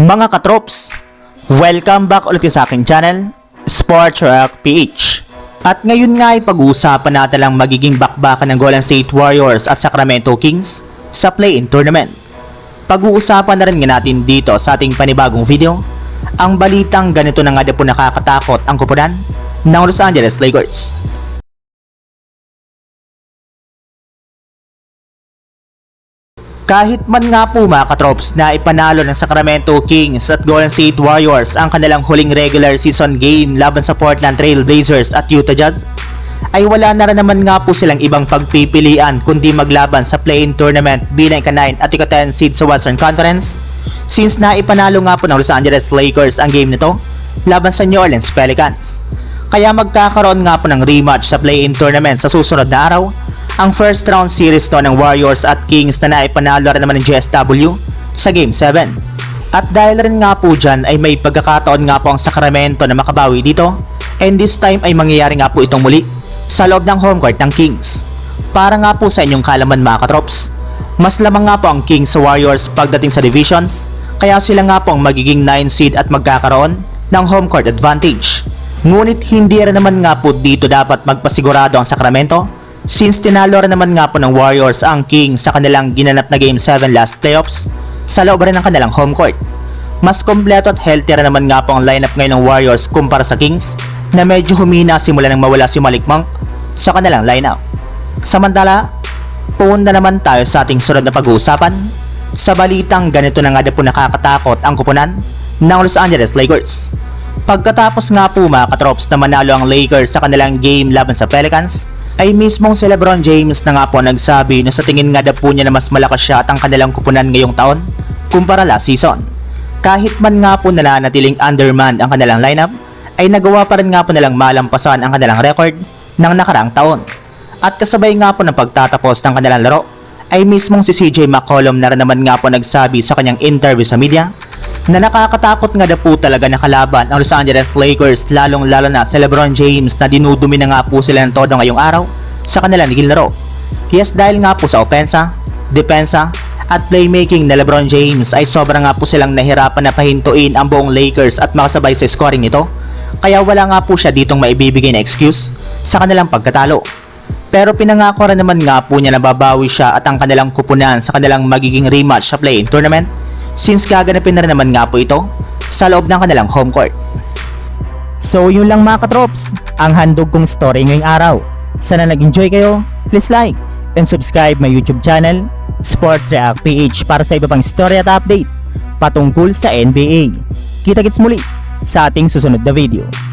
Mga katrops, welcome back ulit sa aking channel, Sports Rock PH. At ngayon nga ay pag-uusapan natin lang magiging bakbakan ng Golden State Warriors at Sacramento Kings sa play-in tournament. Pag-uusapan na rin nga natin dito sa ating panibagong video, ang balitang ganito na nga na po nakakatakot ang kupunan ng Los Angeles Lakers. Kahit man nga po mga katrops na ipanalo ng Sacramento Kings at Golden State Warriors ang kanilang huling regular season game laban sa Portland Trail Blazers at Utah Jazz, ay wala na rin naman nga po silang ibang pagpipilian kundi maglaban sa play-in tournament bilang ika-9 at ika-10 seed sa Western Conference since na ipanalo nga po ng Los Angeles Lakers ang game nito laban sa New Orleans Pelicans. Kaya magkakaroon nga po ng rematch sa play-in tournament sa susunod na araw ang first round series to ng Warriors at Kings na naipanalo rin naman ng GSW sa Game 7. At dahil rin nga po dyan ay may pagkakataon nga po ang Sacramento na makabawi dito and this time ay mangyayari nga po itong muli sa loob ng home court ng Kings. Para nga po sa inyong kalaman mga katrops, mas lamang nga po ang Kings sa Warriors pagdating sa divisions kaya sila nga po ang magiging 9 seed at magkakaroon ng home court advantage. Ngunit hindi rin naman nga po dito dapat magpasigurado ang Sacramento since tinalo rin naman nga po ng Warriors ang Kings sa kanilang ginanap na Game 7 last playoffs sa loob rin ng kanilang home court. Mas kompleto at healthy rin naman nga po ang lineup ngayon ng Warriors kumpara sa Kings na medyo humina simula nang mawala si Malik Monk sa kanilang lineup. Samantala, pumunta naman tayo sa ating sunod na pag-uusapan sa balitang ganito na nga na po nakakatakot ang kupunan ng Los Angeles Lakers. Pagkatapos nga po mga katrops na manalo ang Lakers sa kanilang game laban sa Pelicans, ay mismong si Lebron James na nga po nagsabi na sa tingin nga na po niya na mas malakas siya at ang kanilang kupunan ngayong taon kumpara last season. Kahit man nga po nananatiling undermanned ang kanilang lineup, ay nagawa pa rin nga po nilang malampasan ang kanilang record ng nakaraang taon. At kasabay nga po ng pagtatapos ng kanilang laro, ay mismong si CJ McCollum na rin naman nga po nagsabi sa kanyang interview sa media na nakakatakot nga na po talaga na kalaban ang Los Angeles Lakers lalong lalo na si Lebron James na dinudumi na nga po sila ng todo ngayong araw sa kanilang naging laro. Yes dahil nga po sa opensa, depensa at playmaking na Lebron James ay sobrang nga po silang nahirapan na pahintuin ang buong Lakers at makasabay sa scoring nito kaya wala nga po siya ditong maibibigay na excuse sa kanilang pagkatalo. Pero pinangako rin naman nga po niya na babawi siya at ang kanilang kupunan sa kanilang magiging rematch sa play-in tournament since gaganapin na rin naman nga po ito sa loob ng kanilang home court. So yun lang mga katrops, ang handog kong story ngayong araw. Sana nag-enjoy kayo, please like and subscribe my YouTube channel, Sports React PH para sa iba pang story at update patungkol sa NBA. Kita-kits muli sa ating susunod na video.